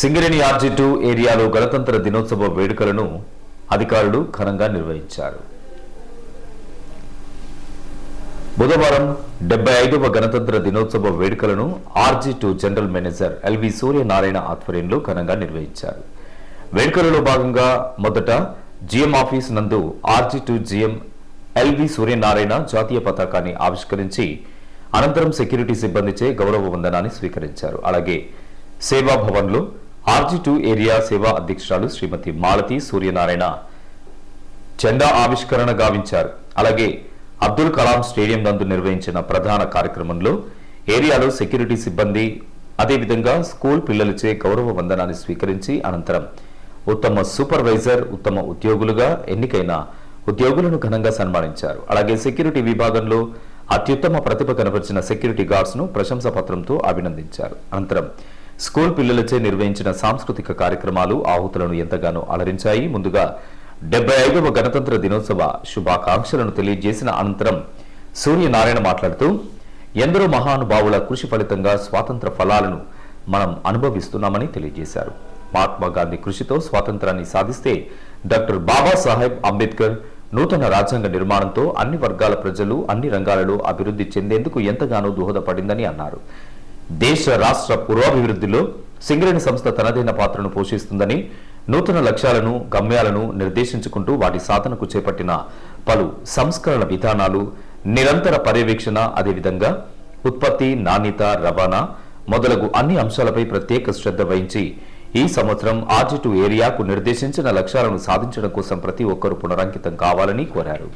Singareni ఆర్జిటు two ఏరియాలో గణతంత్ర దినోత్సవ వేడుకలను అధికారులు ఘనంగా నిర్వహించారు. బుధవారం డెబ్బై ఐదవ గణతంత్ర దినోత్సవ వేడుకలను RG two general manager LV Suryanarayana ఆధ్వర్యంలో ఘనంగా నిర్వహించారు. వేడుకలలో భాగంగా మొదట జిఎం ఆఫీస్ నందు RG two GM LV Suryanarayana జాతీయ పతాకాన్ని ఆవిష్కరించి అనంతరం సెక్యూరిటీ సిబ్బందిచే గౌరవ వందనాన్ని స్వీకరించారు. అలాగే సేవాభవన్లో ఆర్జీ టూ ఏరియా సేవా అధ్యక్షురాలు శ్రీమతి మాలతి సూర్యనారాయణ జెండా ఆవిష్కరణ గావించారు. అలాగే అబ్దుల్ కలాం స్టేడియం నందు నిర్వహించిన ప్రధాన కార్యక్రమంలో ఏరియాలో సెక్యూరిటీ సిబ్బంది అదేవిధంగా స్కూల్ పిల్లలచే గౌరవ వందనాన్ని స్వీకరించి అనంతరం ఉత్తమ సూపర్వైజర్ ఉత్తమ ఉద్యోగులుగా ఎన్నికైన ఉద్యోగులను ఘనంగా సన్మానించారు. అలాగే సెక్యూరిటీ విభాగంలో అత్యుత్తమ ప్రతిభ కనపరిచిన సెక్యూరిటీ గార్డ్స్ను ప్రశంసా పత్రంతో అభినందించారు. అనంతరం స్కూల్ పిల్లలచే నిర్వహించిన సాంస్కృతిక కార్యక్రమాలు ఆహుతులను ఎంతగానో అలరించాయి. ముందుగా డెబ్బై ఐదవ గణతంత్ర దినోత్సవ శుభాకాంక్షలను తెలియజేసిన అనంతరం సూర్యనారాయణ మాట్లాడుతూ ఎందరో మహానుభావుల కృషి ఫలితంగా స్వాతంత్ర ఫలాలను మనం అనుభవిస్తున్నామని తెలియజేశారు. మహాత్మా గాంధీ కృషితో స్వాతంత్రాన్ని సాధిస్తే డాక్టర్ బాబాసాహెబ్ అంబేద్కర్ నూతన రాజ్యాంగ నిర్మాణంతో అన్ని వర్గాల ప్రజలు అన్ని రంగాలలో అభివృద్ధి చెందేందుకు ఎంతగానో దోహదపడిందని అన్నారు. దేశ రాష్ట్ర పురోభివృద్ధిలో సింగరేణి సంస్థ తనదైన పాత్రను పోషిస్తుందని నూతన లక్ష్యాలను గమ్యాలను నిర్దేశించుకుంటూ వాటి సాధనకు చేపట్టిన పలు సంస్కరణ విధానాలు నిరంతర పర్యవేక్షణ అదేవిధంగా ఉత్పత్తి నాణ్యత రవాణా మొదలగు అన్ని అంశాలపై ప్రత్యేక శ్రద్ధ వహించి ఈ సంవత్సరం ఆర్జిటు ఏరియాకు నిర్దేశించిన లక్ష్యాలను సాధించడం కోసం ప్రతి ఒక్కరూ పునరంకితం కావాలని కోరారు.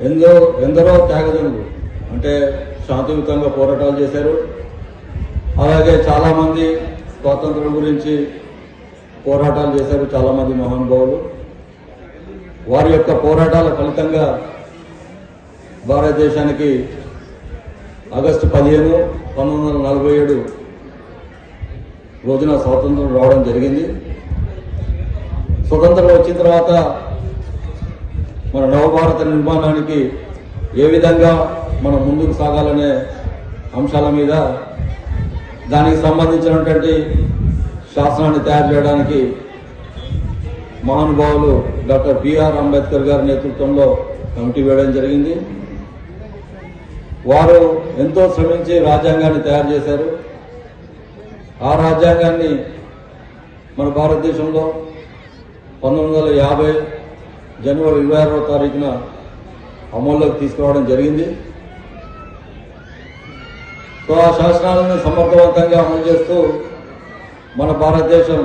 ఎందరో ఎందరో త్యాగదనులు అంటే శాంతియుతంగా పోరాటాలు చేశారు. అలాగే చాలామంది స్వాతంత్రం గురించి పోరాటాలు చేశారు చాలామంది మహానుభావులు వారి యొక్క పోరాటాల ఫలితంగా భారతదేశానికి ఆగస్టు పదిహేను పంతొమ్మిది వందల నలభై ఏడు రోజున స్వాతంత్రం రావడం జరిగింది. స్వతంత్రం వచ్చిన తర్వాత మన నవభారత నిర్మాణానికి ఏ విధంగా మనం ముందుకు సాగాలనే అంశాల మీద దానికి సంబంధించినటువంటి శాసనాన్ని తయారు చేయడానికి మహానుభావులు డాక్టర్ బిఆర్ అంబేద్కర్ గారి నేతృత్వంలో కమిటీ వేయడం జరిగింది. వారు ఎంతో శ్రమించి రాజ్యాంగాన్ని తయారు చేశారు. ఆ రాజ్యాంగాన్ని మన భారతదేశంలో పంతొమ్మిది వందల యాభై జనవరి ఇరవై ఆరవ తారీఖున అమల్లోకి తీసుకురావడం జరిగింది. సో ఆ శాసనాలను సమర్థవంతంగా అమలు చేస్తూ మన భారతదేశం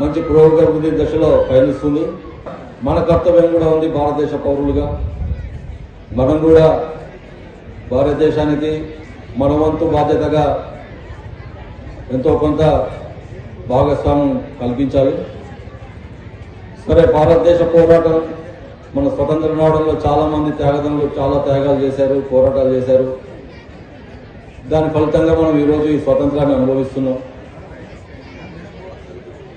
మంచి పురోగతి దశలో పయనిస్తుంది. మన కర్తవ్యం కూడా ఉంది భారతదేశ పౌరులుగా. మనం కూడా భారతదేశానికి మన వంతు బాధ్యతగా ఎంతో కొంత భాగస్వామ్యం కల్పించాలి. సరే భారతదేశ పోరాటం మన స్వతంత్రం రావడంలో చాలా మంది చాలా త్యాగాలు చేశారు పోరాటాలు చేశారు. దాని ఫలితంగా మనం ఈరోజు ఈ స్వతంత్రాన్ని అనుభవిస్తున్నాం.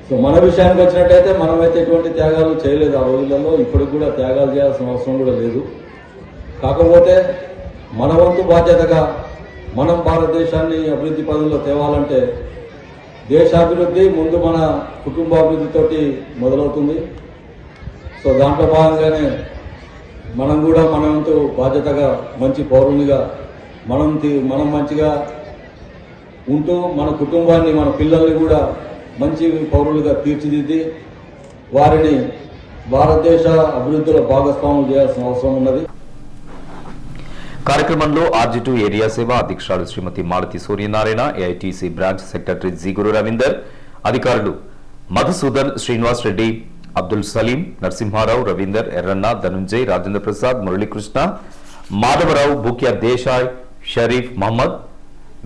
సో మన విషయానికి వచ్చినట్టయితే మనమైతే ఎటువంటి త్యాగాలు చేయలేదు ఆ రోజులలో. ఇప్పటికి కూడా త్యాగాలు చేయాల్సిన అవసరం కూడా లేదు. కాకపోతే మన వంతు బాధ్యతగా మనం భారతదేశాన్ని అభివృద్ధి పదంలో తేవాలంటే దేశాభివృద్ధి ముందు మన కుటుంబాభివృద్ధితోటి మొదలవుతుంది. సో దాంట్లో భాగంగానే మనం కూడా మన వంతు బాధ్యతగా మంచి పౌరునిగా మనం మనం మంచిగా ఉంటూ మన కుటుంబాన్ని మన పిల్లల్ని కూడా మంచి పౌరులుగా తీర్చిదిద్ది వారిని భారతదేశ అభివృద్ధిలో భాగస్వాములు చేయాల్సిన అవసరం ఉన్నది. కార్యక్రమంలో ఆర్జిటు ఏరియా సేవ అధ్యక్షురాలు Shrimati Malathi Suryanarayana AITC branch secretary Jiguru Ravinder అధికారులు మధుసూదన్ శ్రీనివాస్ రెడ్డి అబ్దుల్ సలీం నరసింహారావు రవీందర్ ఎర్రన్న ధనుంజయ్ రాజేంద్ర ప్రసాద్ మురళీకృష్ణ మాధవరావు బుక్యా దేశాయ్ షరీఫ్ మహమ్మద్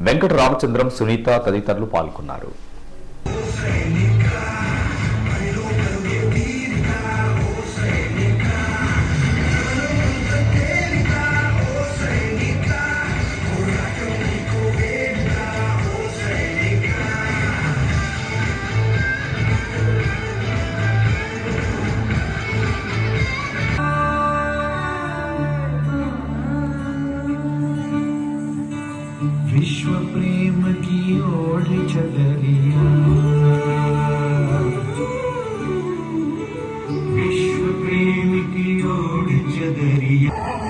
వెంకట రామచంద్రం సునీత తదితరులు పాల్గొన్నారు. you.